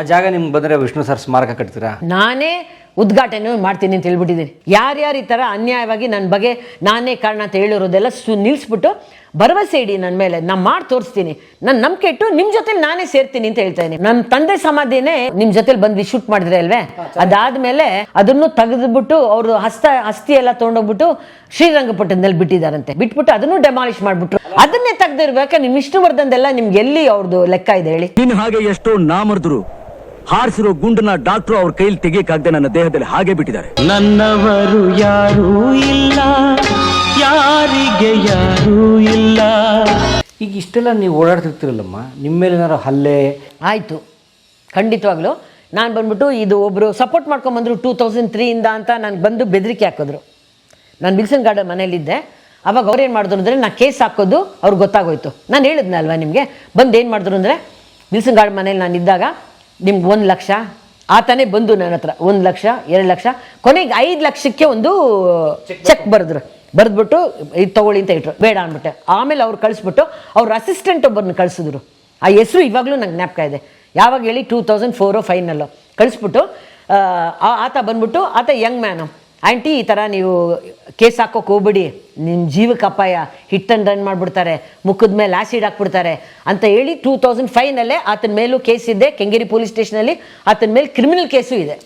ಆ ಜಾಗ ನಿಮ್ಗೆ ಬಂದರೆ ವಿಷ್ಣು ಸರ್ ಸ್ಮಾರಕ ಕಟ್ತೀರಾ? ನಾನೇ ಉದ್ಘಾಟನೆ ಮಾಡ್ತೀನಿ ಅಂತ ಹೇಳ್ಬಿಟ್ಟಿದ್ದೀನಿ. ಯಾರ್ಯಾರು ಈ ಥರ ಅನ್ಯಾಯವಾಗಿ ನನ್ನ ಬಗ್ಗೆ ನಾನೇ ಕಾರಣ ಅಂತ ಹೇಳಿರೋದೆಲ್ಲ ಸು ನಿಲ್ಲಿಸ್ಬಿಟ್ಟು ಭರವಸೆ ಇಡಿ ನನ್ನ ಮೇಲೆ. ನಾನು ಮಾಡಿ ತೋರಿಸ್ತೀನಿ. ನನ್ನ ನಂಬಿಕೆ ಇಟ್ಟು ನಿಮ್ಮ ಜೊತೆಲಿ ನಾನೇ ಸೇರ್ತೀನಿ ಅಂತ ಹೇಳ್ತಾ ಇದ್ದೀನಿ. ನನ್ನ ತಂದೆ ಸಮಾಧಿನೇ ನಿಮ್ಮ ಜೊತೆಲಿ ಬಂದು ಶೂಟ್ ಮಾಡಿದ್ರೆ ಅಲ್ವೇ? ಅದಾದ್ಮೇಲೆ ಅದನ್ನು ತೆಗೆದುಬಿಟ್ಟು ಅವರು ಹಸ್ತ ಹಸ್ತಿ ಎಲ್ಲ ತೊಗೊಂಡೋಗ್ಬಿಟ್ಟು ಶ್ರೀರಂಗಪಟ್ಟಣದಲ್ಲಿ ಬಿಟ್ಟಿದ್ದಾರಂತೆ. ಬಿಟ್ಬಿಟ್ಟು ಅದನ್ನು ಡೆಮಾಲಿಷ್ ಮಾಡ್ಬಿಟ್ರು. ಅದನ್ನೇ ತೆಗೆದಿರ್ಬೇಕಾ? ನಿಮ್ ವಿಷ್ಣುವರ್ಧನ್ದೆಲ್ಲ ನಿಮ್ಗೆ ಎಲ್ಲಿ ಅವ್ರದ್ದು ಲೆಕ್ಕ ಇದೆ ಹೇಳಿ? ನಿನ್ ಹಾಗೆ ಎಷ್ಟೋ ನಾಮರ್ದ್ರು ಹಾರಿಸಿರೋ ಗುಂಡನ್ನ ಡಾಕ್ಟ್ರು ಅವ್ರ ಕೈಲಿ ತೆಗಿಯಕ್ಕಾಗದೆ ನನ್ನ ದೇಹದಲ್ಲಿ ಹಾಗೆ ಬಿಟ್ಟಿದ್ದಾರೆ. ನನ್ನವರು ಯಾರೂ ಇಲ್ಲ ಯಾರಿಗೆ ಯಾರೂ ಇಲ್ಲ. ಈಗ ಇಷ್ಟೆಲ್ಲ ನೀವು ಓಡಾಡ್ತಿರ್ತೀರಲ್ಲಮ್ಮ ನಿಮ್ಮ ಮೇಲೆ ಏನಾರು ಹಲ್ಲೆ? ಆಯಿತು. ಖಂಡಿತವಾಗ್ಲೂ. ನಾನು ಬಂದ್ಬಿಟ್ಟು ಇದು ಒಬ್ಬರು ಸಪೋರ್ಟ್ ಮಾಡ್ಕೊಂಬಂದ್ರು ಟೂ ತೌಸಂಡ್ ತ್ರೀಯಿಂದ ಅಂತ ನನಗೆ ಬಂದು ಬೆದರಿಕೆ ಹಾಕಿದ್ರು. ನಾನು ವಿಲ್ಸನ್ ಗಾರ್ಡನ್ ಮನೇಲಿದ್ದೆ ಅವಾಗ ಅವ್ರು ಏನು ಮಾಡಿದ್ರು ಅಂದರೆ ನಾನು ಕೇಸ್ ಹಾಕೋದು ಅವ್ರಿಗೆ ಗೊತ್ತಾಗೋಯ್ತು. ನಾನು ಹೇಳಿದ್ನಲ್ವಾ ನಿಮಗೆ? ಬಂದು ಏನು ಮಾಡಿದ್ರು ಅಂದರೆ ವಿಲ್ಸನ್ ಗಾರ್ಡನ್ ಮನೇಲಿ ನಾನು ಇದ್ದಾಗ ನಿಮ್ಗೆ ಒಂದು ಲಕ್ಷ ಆತನೇ ಬಂದು ನನ್ನ ಹತ್ರ ಒಂದು ಲಕ್ಷ ಎರಡು ಲಕ್ಷ ಕೊನೆಗೆ ಐದು ಲಕ್ಷಕ್ಕೆ ಒಂದು ಚೆಕ್ ಬರೆದ್ರು. ಬರೆದ್ಬಿಟ್ಟು ಇದು ತಗೊಳ್ಳಿ ಅಂತ ಇಟ್ರು. ಬೇಡ ಅಂದ್ಬಿಟ್ಟೆ. ಆಮೇಲೆ ಅವ್ರು ಕಳಿಸ್ಬಿಟ್ಟು ಅವ್ರ ಅಸಿಸ್ಟೆಂಟ್ ಒಬ್ಬರನ್ನ ಕಳಿಸಿದ್ರು. ಆ ಹೆಸರು ಇವಾಗಲೂ ನಂಗೆ ಜ್ಞಾಪಕ ಇದೆ. ಯಾವಾಗ ಹೇಳಿ ಟೂ ತೌಸಂಡ್ ಫೋರೋ ಫೈನಲ್ಲು ಕಳಿಸ್ಬಿಟ್ಟು ಆತ ಬಂದ್ಬಿಟ್ಟು ಆತ ಯಂಗ್ ಮ್ಯಾನು ಆಂಟಿ, ಈ ಥರ ನೀವು ಕೇಸ್ ಹಾಕೋಕೆ ಹೋಗ್ಬಿಡಿ. ನಿಮ್ಮ ಜೀವಕ್ಕೆ ಅಪಾಯ. ಹಿಟ್ಟನ್ನು ರನ್ ಮಾಡಿಬಿಡ್ತಾರೆ. ಮುಖದ ಮೇಲೆ ಆ್ಯಸಿಡ್ ಹಾಕ್ಬಿಡ್ತಾರೆ. ಅಂತ ಹೇಳಿ ಟೂ ತೌಸಂಡ್ ಫೈವ್ನಲ್ಲೇ ಆತನ ಮೇಲೂ ಕೇಸ್ ಇದೆ. ಕೆಂಗೇರಿ ಪೊಲೀಸ್ ಸ್ಟೇಷನಲ್ಲಿ ಆತನ ಮೇಲೆ ಕ್ರಿಮಿನಲ್ ಕೇಸು ಇದೆ.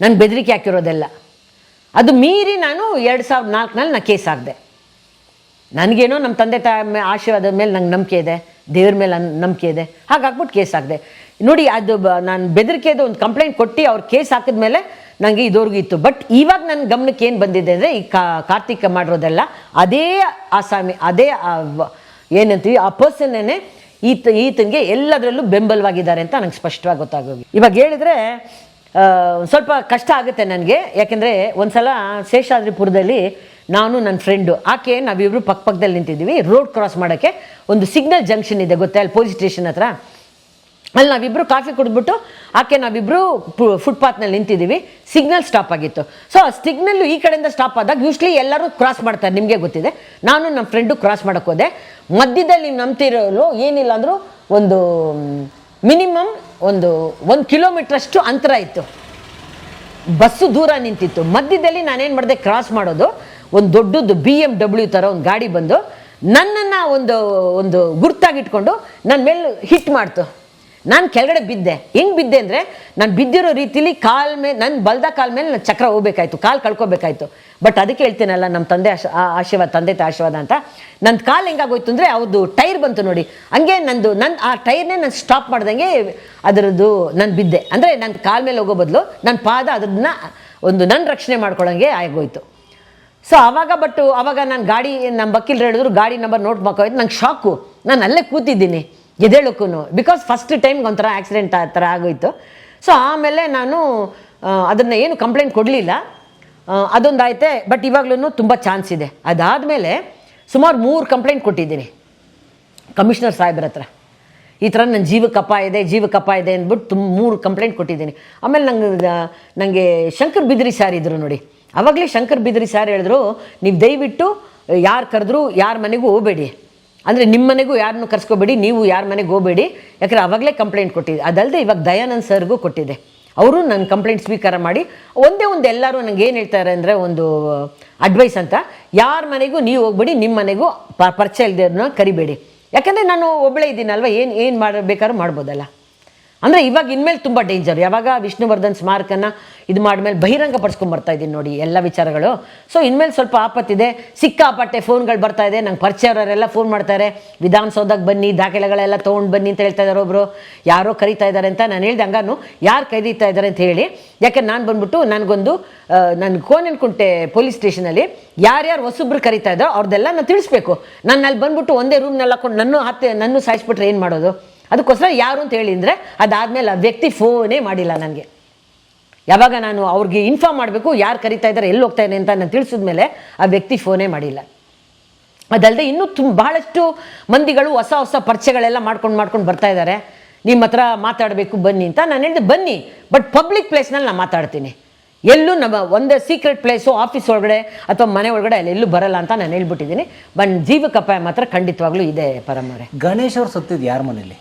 ನಾನು ಬೆದರಿಕೆ ಹಾಕಿರೋದೆಲ್ಲ. ಅದು ಮೀರಿ ನಾನು ಎರಡು ಸಾವಿರದ ನಾಲ್ಕನಲ್ಲಿ ನಾನು ಕೇಸ್ ಹಾಕಿದೆ. ನನಗೇನೋ ನಮ್ಮ ತಂದೆ ತಾಯಿ ಆಶೀರ್ವಾದ ಮೇಲೆ ನಂಗೆ ನಂಬಿಕೆ ಇದೆ. ದೇವ್ರ ಮೇಲೆ ನಂಬಿಕೆ ಇದೆ. ಹಾಗಾಗ್ಬಿಟ್ಟು ಕೇಸ್ ಹಾಕಿದೆ. ನೋಡಿ, ಅದು ನಾನು ಬೆದರಿಕೆದು ಒಂದು ಕಂಪ್ಲೇಂಟ್ ಕೊಟ್ಟು ಅವ್ರು ಕೇಸ್ ಹಾಕಿದ್ಮೇಲೆ ನನಗೆ ಇದುವರೆಗೂ ಇತ್ತು. ಬಟ್ ಇವಾಗ ನನ್ನ ಗಮನಕ್ಕೆ ಏನು ಬಂದಿದೆ ಅಂದರೆ ಈ ಕಾ, ಕಾರ್ತಿಕ ಮಾಡಿರೋದೆಲ್ಲ ಅದೇ ಆಸಾಮಿ, ಅದೇ ಏನಂತೀವಿ, ಆ ಪರ್ಸನ್ನೇ ಈತ, ಈತನಿಗೆ ಎಲ್ಲದರಲ್ಲೂ ಬೆಂಬಲವಾಗಿದ್ದಾರೆ ಅಂತ ನಂಗೆ ಸ್ಪಷ್ಟವಾಗಿ ಗೊತ್ತಾಗೋಗಿ. ಇವಾಗ ಹೇಳಿದ್ರೆ ಸ್ವಲ್ಪ ಕಷ್ಟ ಆಗುತ್ತೆ ನನಗೆ. ಯಾಕೆಂದರೆ ಒಂದ್ಸಲ ಶೇಷಾದ್ರಿಪುರದಲ್ಲಿ ನಾನು ನನ್ನ ಫ್ರೆಂಡು ಆಕೆ ನಾವಿಬ್ಬರು ಪಕ್ಕಪಕ್ಕದಲ್ಲಿ ನಿಂತಿದ್ದೀವಿ. ರೋಡ್ ಕ್ರಾಸ್ ಮಾಡೋಕ್ಕೆ ಒಂದು ಸಿಗ್ನಲ್ ಜಂಕ್ಷನ್ ಇದೆ. ಗೊತ್ತಾ, ಅಲ್ಲಿ ಪೊಲೀಸ್ ಸ್ಟೇಷನ್ ಹತ್ರ? ಅಲ್ಲಿ ನಾವಿಬ್ಬರು ಕಾಫಿ ಕುಡಿದ್ಬಿಟ್ಟು, ಆಕೆ ನಾವಿಬ್ಬರು ಫುಟ್ಪಾತ್ನಲ್ಲಿ ನಿಂತಿದ್ದೀವಿ. ಸಿಗ್ನಲ್ ಸ್ಟಾಪ್ ಆಗಿತ್ತು. ಸೊ ಆ ಸಿಗ್ನಲ್ಲು ಈ ಕಡೆಯಿಂದ ಸ್ಟಾಪ್ ಆದಾಗ ಯೂಶ್ಲಿ ಎಲ್ಲರೂ ಕ್ರಾಸ್ ಮಾಡ್ತಾರೆ. ನಿಮಗೆ ಗೊತ್ತಿದೆ. ನಾನು ನಮ್ಮ ಫ್ರೆಂಡು ಕ್ರಾಸ್ ಮಾಡೋಕೆ ಹೋದೆ. ಮಧ್ಯದಲ್ಲಿ ನೀವು ಏನಿಲ್ಲ ಅಂದರೂ ಒಂದು ಮಿನಿಮಮ್ ಒಂದು ಒಂದು ಕಿಲೋಮೀಟ್ರಷ್ಟು ಅಂತರ ಇತ್ತು. ಬಸ್ಸು ದೂರ ನಿಂತಿತ್ತು. ಮಧ್ಯದಲ್ಲಿ ನಾನೇನು ಮಾಡಿದೆ ಕ್ರಾಸ್ ಮಾಡೋದು. ಒಂದು ದೊಡ್ಡದು ಬಿ ಎಂ ಡಬ್ಲ್ಯೂ ಥರ ಒಂದು ಗಾಡಿ ಬಂದು, ನನ್ನನ್ನು ಒಂದು ಒಂದು ಗುರ್ತಾಗಿಟ್ಕೊಂಡು ನನ್ನ ಮೇಲೆ ಹಿಟ್ ಮಾಡ್ತು. ನಾನು ಕೆಳಗಡೆ ಬಿದ್ದೆ. ಹೆಂಗೆ ಬಿದ್ದೆ ಅಂದರೆ ನಾನು ಬಿದ್ದಿರೋ ರೀತಿಲಿ ಕಾಲ್ ಮೇಲೆ ನನ್ನ ಬಲ್ದ ಕಾಲ್ ಮೇಲೆ ನಾನು ಚಕ್ರ ಹೋಗ್ಬೇಕಾಯ್ತು, ಕಾಲು ಕಳ್ಕೊಬೇಕಾಯ್ತು. ಬಟ್ ಅದಕ್ಕೆ ಹೇಳ್ತೀನಲ್ಲ ನಮ್ಮ ತಂದೆ ಆಶ ಆಶೀರ್ವಾದ, ತಂದೆ ತಾಯಿ ಆಶೀರ್ವಾದ ಅಂತ. ನನ್ನ ಕಾಲು ಹೆಂಗಾಗೋಯ್ತು ಅಂದರೆ ಅವ್ರದ್ದು ಟೈರ್ ಬಂತು ನೋಡಿ. ಹಂಗೆ ನಂದು ನನ್ನ ಆ ಟೈರ್ನೇ ನಾನು ಸ್ಟಾಪ್ ಮಾಡ್ದಂಗೆ ಅದರದ್ದು ನಾನು ಬಿದ್ದೆ. ಅಂದರೆ ನನ್ನ ಕಾಲ್ ಮೇಲೆ ಹೋಗೋ ಬದಲು ನನ್ನ ಪಾದ ಅದನ್ನ ಒಂದು ನನ್ನ ರಕ್ಷಣೆ ಮಾಡ್ಕೊಳ್ಳೋಂಗೆ ಆಗೋಯ್ತು. ಸೊ ಆವಾಗ ಬಟ್ ಆವಾಗ ನಾನು ಗಾಡಿ ನಮ್ಮ ವಕೀಲರು ಹೇಳಿದ್ರು, ಗಾಡಿ ನಂಬರ್ ನೋಟ್ ಮಾಡ್ಕೋಯ್ತು ನಂಗೆ ಶಾಕು ನಾನು ಅಲ್ಲೇ ಕೂತಿದ್ದೀನಿ. ಎದೇಳಕ್ಕೂ ಬಿಕಾಸ್ ಫಸ್ಟ್ ಟೈಮ್ಗೆ ಒಂಥರ ಆಕ್ಸಿಡೆಂಟ್ ಆ ಥರ ಆಗೋಯ್ತು. ಸೊ ಆಮೇಲೆ ನಾನು ಅದನ್ನು ಏನು ಕಂಪ್ಲೇಂಟ್ ಕೊಡಲಿಲ್ಲ. ಅದೊಂದು ಆಯ್ತೆ ಬಟ್ ಇವಾಗ್ಲೂ ತುಂಬ ಚಾನ್ಸ್ ಇದೆ. ಅದಾದಮೇಲೆ ಸುಮಾರು ಮೂರು ಕಂಪ್ಲೇಂಟ್ ಕೊಟ್ಟಿದ್ದೀನಿ. ಕಮಿಷನರ್ ಸಾಹೇಬ್ರ ಹತ್ರ. ಈ ಥರ ನನ್ನ ಜೀವ ಅಪಾಯ ಇದೆ ಜೀವ ಅಪಾಯ ಇದೆ ಅಂದ್ಬಿಟ್ಟು ತುಂಬ ಮೂರು ಕಂಪ್ಲೇಂಟ್ ಕೊಟ್ಟಿದ್ದೀನಿ. ಆಮೇಲೆ ನಂಗೆ ನನಗೆ ಶಂಕರ್ ಬಿದ್ರಿ ಸಾರ್ ಇದ್ದರು ನೋಡಿ. ಆವಾಗಲೇ ಶಂಕರ್ ಬಿದ್ರಿ ಸಾರ್ ಹೇಳಿದ್ರು, ನೀವು ದಯವಿಟ್ಟು, ಯಾರು ಕರೆದ್ರು, ಯಾರ ಮನೆಗೂ ಹೋಗಬೇಡಿ. ಅಂದರೆ ನಿಮ್ಮ ಮನೆಗೂ ಯಾರನ್ನೂ ಕರ್ಸ್ಕೋಬೇಡಿ, ನೀವು ಯಾರ ಮನೆಗೆ ಹೋಗಬೇಡಿ. ಯಾಕಂದರೆ ಅವಾಗಲೇ ಕಂಪ್ಲೇಂಟ್ ಕೊಟ್ಟಿದ್ದೆ. ಅದಲ್ಲದೆ ಇವಾಗ ದಯಾನಂದ್ ಸರ್ಗೂ ಕೊಟ್ಟಿದೆ ಅವರು ನನ್ನ ಕಂಪ್ಲೇಂಟ್ ಸ್ವೀಕಾರ ಮಾಡಿ, ಒಂದೇ ಒಂದು ಎಲ್ಲರೂ ನನಗೆ ಏನು ಹೇಳ್ತಾರೆ ಅಂದರೆ ಒಂದು ಅಡ್ವೈಸ್ ಅಂತ. ಯಾರ ಮನೆಗೂ ನೀವು ಹೋಗ್ಬೇಡಿ ನಿಮ್ಮ ಮನೆಗೂ ಪ, ಪರಿಚಯ ಕರಿಬೇಡಿ. ಯಾಕಂದರೆ ನಾನು ಒಬ್ಬಳೇ ಇದ್ದೀನಲ್ವ, ಏನು ಏನು ಮಾಡಬೇಕಾದ್ರೂ ಮಾಡ್ಬೋದಲ್ಲ. ಅಂದರೆ ಇವಾಗ ಇನ್ಮೇಲೆ ತುಂಬ ಡೇಂಜರ್ ಯಾವಾಗ ವಿಷ್ಣುವರ್ಧನ್ ಸ್ಮಾರಕನ ಇದು ಮಾಡ್ಮೇಲೆ ಬಹಿರಂಗ ಪಡಿಸ್ಕೊಂಡ್ ಬರ್ತಾ ಇದ್ದೀನಿ ನೋಡಿ ಎಲ್ಲ ವಿಚಾರಗಳು. ಸೊ ಇನ್ಮೇಲೆ ಸ್ವಲ್ಪ ಆಪತ್ತಿದೆ. ಸಿಕ್ಕಾಪಟ್ಟೆ ಫೋನ್ಗಳು ಬರ್ತಾ ಇದೆ. ನಂಗೆ ಪರಿಚಯವರೆಲ್ಲ ಫೋನ್ ಮಾಡ್ತಾರೆ. ವಿಧಾನಸೌಧಕ್ಕೆ ಬನ್ನಿ, ದಾಖಲೆಗಳೆಲ್ಲ ತೊಗೊಂಡು ಬನ್ನಿ ಅಂತ ಹೇಳ್ತಾ ಇದ್ದಾರೆ ಒಬ್ಬರು ಯಾರೋ ಕರೀತಾ ಇದ್ದಾರೆ ಅಂತ ನಾನು ಹೇಳಿದೆ. ಹಂಗಾನು ಯಾರು ಕರೀತಾ ಇದ್ದಾರೆ ಅಂತ ಹೇಳಿ. ಯಾಕೆ ನಾನು ಬಂದ್ಬಿಟ್ಟು ನನಗೊಂದು ನನ್ನ ಕೋನೆನ್ಕುಂಟೆ ಪೊಲೀಸ್ ಸ್ಟೇಷನಲ್ಲಿ ಯಾರ್ಯಾರು ಹೊಸಬ್ರು ಕರೀತಾ ಇದ್ದಾರೋ ಅವ್ರದ್ದೆಲ್ಲ ನಾನು ತಿಳಿಸ್ಬೇಕು. ನಾನು ಅಲ್ಲಿ ಬಂದ್ಬಿಟ್ಟು ಒಂದೇ ರೂಮ್ನಲ್ಲಿ ಹಾಕೊಂಡು ನನ್ನ ಹತ್ತೆ ನನ್ನ ಸಾಯಿಸ್ಬಿಟ್ರೆ ಏನು ಮಾಡೋದು? ಅದಕ್ಕೋಸ್ಕರ ಯಾರು ಅಂತ ಹೇಳಿ ಅಂದರೆ ಅದಾದಮೇಲೆ ಆ ವ್ಯಕ್ತಿ ಫೋನೇ ಮಾಡಿಲ್ಲ ನನಗೆ. ಯಾವಾಗ ನಾನು ಅವ್ರಿಗೆ ಇನ್ಫಾರ್ಮ್ ಮಾಡಬೇಕು, ಯಾರು ಕರಿತಾ ಇದ್ದಾರೆ ಎಲ್ಲಿ ಹೋಗ್ತಾ ಅಂತ ನಾನು ತಿಳಿಸಿದ್ಮೇಲೆ ಆ ವ್ಯಕ್ತಿ ಫೋನೇ ಮಾಡಿಲ್ಲ. ಅದಲ್ಲದೆ ಇನ್ನೂ ತುಂಬ ಬಹಳಷ್ಟು ಮಂದಿಗಳು ಹೊಸ ಹೊಸ ಪರಿಚಯಗಳೆಲ್ಲ ಮಾಡ್ಕೊಂಡು ಮಾಡ್ಕೊಂಡು ಬರ್ತಾ ಇದ್ದಾರೆ ನಿಮ್ಮ ಹತ್ರ ಮಾತಾಡಬೇಕು, ಬನ್ನಿ ಅಂತ ನಾನು ಹೇಳಿದೆ, ಬನ್ನಿ. ಬಟ್ ಪಬ್ಲಿಕ್ ಪ್ಲೇಸ್ನಲ್ಲಿ ನಾನು ಮಾತಾಡ್ತೀನಿ. ಎಲ್ಲೂ ನಮ್ಮ ಒಂದೇ ಸೀಕ್ರೆಟ್ ಪ್ಲೇಸು ಆಫೀಸ್ ಒಳಗಡೆ ಅಥವಾ ಮನೆ ಒಳಗಡೆ ಅಲ್ಲಿ ಎಲ್ಲೂ ಬರಲ್ಲ ಅಂತ ನಾನು ಹೇಳ್ಬಿಟ್ಟಿದ್ದೀನಿ. ಬಟ್ ಜೀವಕಪ್ಪ ಮಾತ್ರ ಖಂಡಿತವಾಗ್ಲೂ ಇದೆ ಪರಮರೆ ಗಣೇಶ್ ಅವ್ರು ಸತ್ತಿದ್ದು ಯಾರ ಮನೇಲಿ?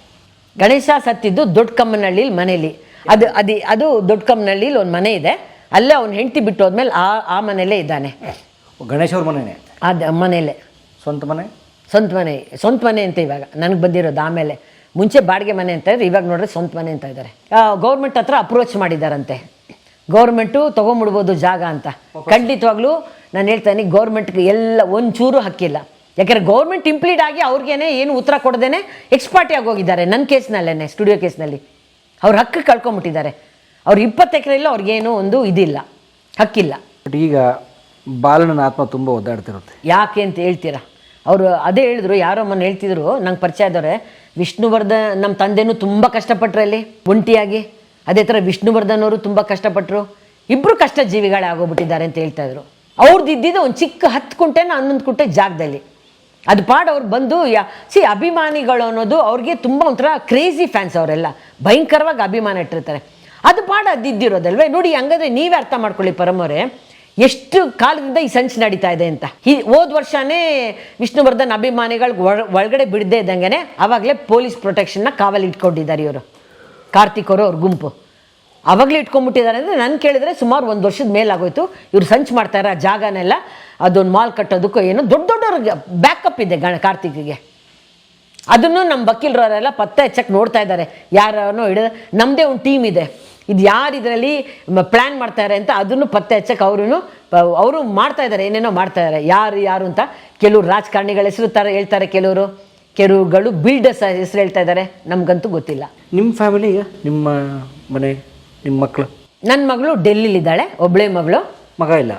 ಗಣೇಶ ಸತ್ತಿದ್ದು ದೊಡ್ಡ ಕಮ್ಮನಹಳ್ಳಿ ಮನೇಲಿ. ಅದು ಅದು ಅದು ದೊಡ್ಡ ಕಮ್ಮನಹಳ್ಳಿಲಿ ಒಂದು ಮನೆ ಇದೆ. ಅಲ್ಲೇ ಅವ್ನು ಹೆಂಡತಿ ಬಿಟ್ಟು ಹೋದ್ಮೇಲೆ ಆ ಆ ಮನೆಯಲ್ಲೇ ಇದ್ದಾನೆ. ಗಣೇಶ್ ಅವ್ರ ಮನೆನೇ? ಅದು ಮನೆಯಲ್ಲೇ. ಸ್ವಂತ ಮನೆ? ಸ್ವಂತ ಮನೆ ಸ್ವಂತ ಮನೆ ಅಂತ ಇವಾಗ. ನನಗೆ ಬಂದಿರೋದು ಆಮೇಲೆ. ಮುಂಚೆ ಬಾಡಿಗೆ ಮನೆ ಅಂತ ಇದ್ರೆ ಇವಾಗ ನೋಡ್ರೆ ಸ್ವಂತ ಮನೆ ಅಂತ ಇದ್ದಾರೆ ಗೌರ್ಮೆಂಟ್ ಹತ್ರ ಅಪ್ರೋಚ್ ಮಾಡಿದಾರಂತೆ. ಗೌರ್ಮೆಂಟು ತೊಗೊಂಬಿಡ್ಬೋದು ಜಾಗ ಅಂತ. ಖಂಡಿತವಾಗ್ಲೂ ನಾನು ಹೇಳ್ತಾನೆ ಗೌರ್ಮೆಂಟ್ಗೆ ಎಲ್ಲ ಒಂಚೂರು ಹಕ್ಕಿಲ್ಲ. ಯಾಕಂದ್ರೆ ಗೌರ್ಮೆಂಟ್ ಇಂಪ್ಲೀಟ್ ಆಗಿ ಅವ್ರಿಗೇನೆ ಏನು ಉತ್ತರ ಕೊಡದೇನೆ ಎಕ್ಸ್ಪಾರ್ಟಿ ಆಗೋಗಿದ್ದಾರೆ ನನ್ನ ಕೇಸ್ನಲ್ಲೇ ಸ್ಟುಡಿಯೋ ಕೇಸ್ನಲ್ಲಿ. ಅವ್ರ ಹಕ್ಕು ಕಳ್ಕೊಂಬಿಟ್ಟಿದ್ದಾರೆ. ಅವ್ರು ಇಪ್ಪತ್ತು ಎಕರೆಯಲ್ಲೂ ಅವ್ರಿಗೇನು ಒಂದು ಇದಿಲ್ಲ ಹಕ್ಕಿಲ್ಲ. ಬಟ್ ಈಗ ಬಾಲನ ಆತ್ಮ ತುಂಬ ಒದ್ದಾಡ್ತಿರುತ್ತೆ. ಯಾಕೆ ಅಂತ ಹೇಳ್ತೀರಾ? ಅವರು ಅದೇ ಹೇಳಿದ್ರು ಯಾರೋ ಮೊನ್ನೆ ಹೇಳ್ತಿದ್ರು ನಂಗೆ ಪರಿಚಯ ಇದ್ದವ್ರೆ ವಿಷ್ಣುವರ್ಧನ್ ನಮ್ಮ ತಂದೆನೂ ತುಂಬ ಕಷ್ಟಪಟ್ರು ಅಲ್ಲಿ ಒಂಟಿಯಾಗಿ. ಅದೇ ಥರ ವಿಷ್ಣುವರ್ಧನ್ ಅವರು ತುಂಬ ಕಷ್ಟಪಟ್ಟರು ಇಬ್ಬರು ಕಷ್ಟ ಜೀವಿಗಳೇ ಆಗೋಗ್ಬಿಟ್ಟಿದ್ದಾರೆ ಅಂತ ಹೇಳ್ತಾ ಇದ್ರು. ಅವ್ರದ್ದು ಇದ್ದಿದ್ದು ಒಂದು ಚಿಕ್ಕ ಹತ್ತು ಕುಂಟೆನ ಹನ್ನೊಂದು ಕುಂಟೆ ಜಾಗದಲ್ಲಿ. ಅದು ಪಾಡ್ ಅವ್ರು ಬಂದು ಯಾ, ಸಿ ಅಭಿಮಾನಿಗಳು ಅನ್ನೋದು ಅವ್ರಿಗೆ ತುಂಬ ಒಂಥರ ಕ್ರೇಜಿ ಫ್ಯಾನ್ಸ್ ಅವರೆಲ್ಲ. ಭಯಂಕರವಾಗಿ ಅಭಿಮಾನ ಇಟ್ಟಿರ್ತಾರೆ. ಅದು ಪಾಡ ಅದಿದ್ದಿರೋದಲ್ವೇ ನೋಡಿ, ಹಂಗಾದ್ರೆ ನೀವೇ ಅರ್ಥ ಮಾಡ್ಕೊಳ್ಳಿ ಪರಮೋರೆ ಎಷ್ಟು ಕಾಲದಿಂದ ಈ ಸಂಚು ನಡೀತಾ ಇದೆ ಅಂತ. ಈ ಹೋದ ವರ್ಷನೇ ವಿಷ್ಣುವರ್ಧನ್ ಅಭಿಮಾನಿಗಳಿಗೆ ಒಳಗಡೆ ಬಿಡದೆ ಇದ್ದಂಗೆ ಆವಾಗಲೇ ಪೊಲೀಸ್ ಪ್ರೊಟೆಕ್ಷನ್ನ ಕಾವಲು ಇಟ್ಕೊಂಡಿದ್ದಾರೆ ಇವರು. ಕಾರ್ತಿಕ್ ಅವರು ಅವ್ರ ಗುಂಪು. ಅವಾಗಲೇ ಇಟ್ಕೊಂಡ್ಬಿಟ್ಟಿದ್ದಾರೆ ಅಂದರೆ ನಾನು ಕೇಳಿದರೆ ಸುಮಾರು ಒಂದು ವರ್ಷದ ಮೇಲಾಗೋಯ್ತು. ಇವ್ರು ಸಂಚ್ ಮಾಡ್ತಾರೆ ಆ ಜಾಗನೆಲ್ಲ ಅದೊಂದು ಮಾಲ್ ಕಟ್ಟೋದಕ್ಕೂ ಏನೋ ದೊಡ್ಡ ದೊಡ್ಡವ್ರಿಗೆ ಬ್ಯಾಕಪ್ ಇದೆ ಗಣ ಕಾರ್ತಿಕ್ಗೆ. ಅದನ್ನು ನಮ್ಮ ವಕೀಲರವರೆಲ್ಲ ಪತ್ತೆ ಹಚ್ಚಕ್ಕೆ ನೋಡ್ತಾ ಇದ್ದಾರೆ. ಯಾರನ್ನೋ ಹಿಡಿದ ನಮ್ಮದೇ ಒಂದು ಟೀಮ್ ಇದೆ. ಇದು ಯಾರು ಇದರಲ್ಲಿ ಪ್ಲ್ಯಾನ್ ಮಾಡ್ತಾರೆ ಅಂತ ಅದನ್ನು ಪತ್ತೆ ಹಚ್ಚಕ್ಕೆ ಅವರು ಅವರು ಮಾಡ್ತಾ ಇದ್ದಾರೆ, ಏನೇನೋ ಮಾಡ್ತಾ ಇದ್ದಾರೆ. ಯಾರು ಯಾರು ಅಂತ ಕೆಲವರು ರಾಜಕಾರಣಿಗಳ ಹೆಸರು ತರ ಹೇಳ್ತಾರೆ ಕೆಲವರು. ಕೆಲವುಗಳು ಬಿಲ್ಡರ್ಸ್ ಹೆಸರು ಹೇಳ್ತಾ ಇದ್ದಾರೆ. ನಮಗಂತೂ ಗೊತ್ತಿಲ್ಲ. ನಿಮ್ಮ ಫ್ಯಾಮಿಲಿ ನಿಮ್ಮ ಮನೆ? ನಿಮ್ಮ ಮಕ್ಕಳು ನನ್ನ ಮಗಳು ಡೆಲ್ಲಿಲಿದ್ದಾಳೆ ಒಬ್ಬಳೇ ಮಗಳು. ಮಗ ಇಲ್ಲ?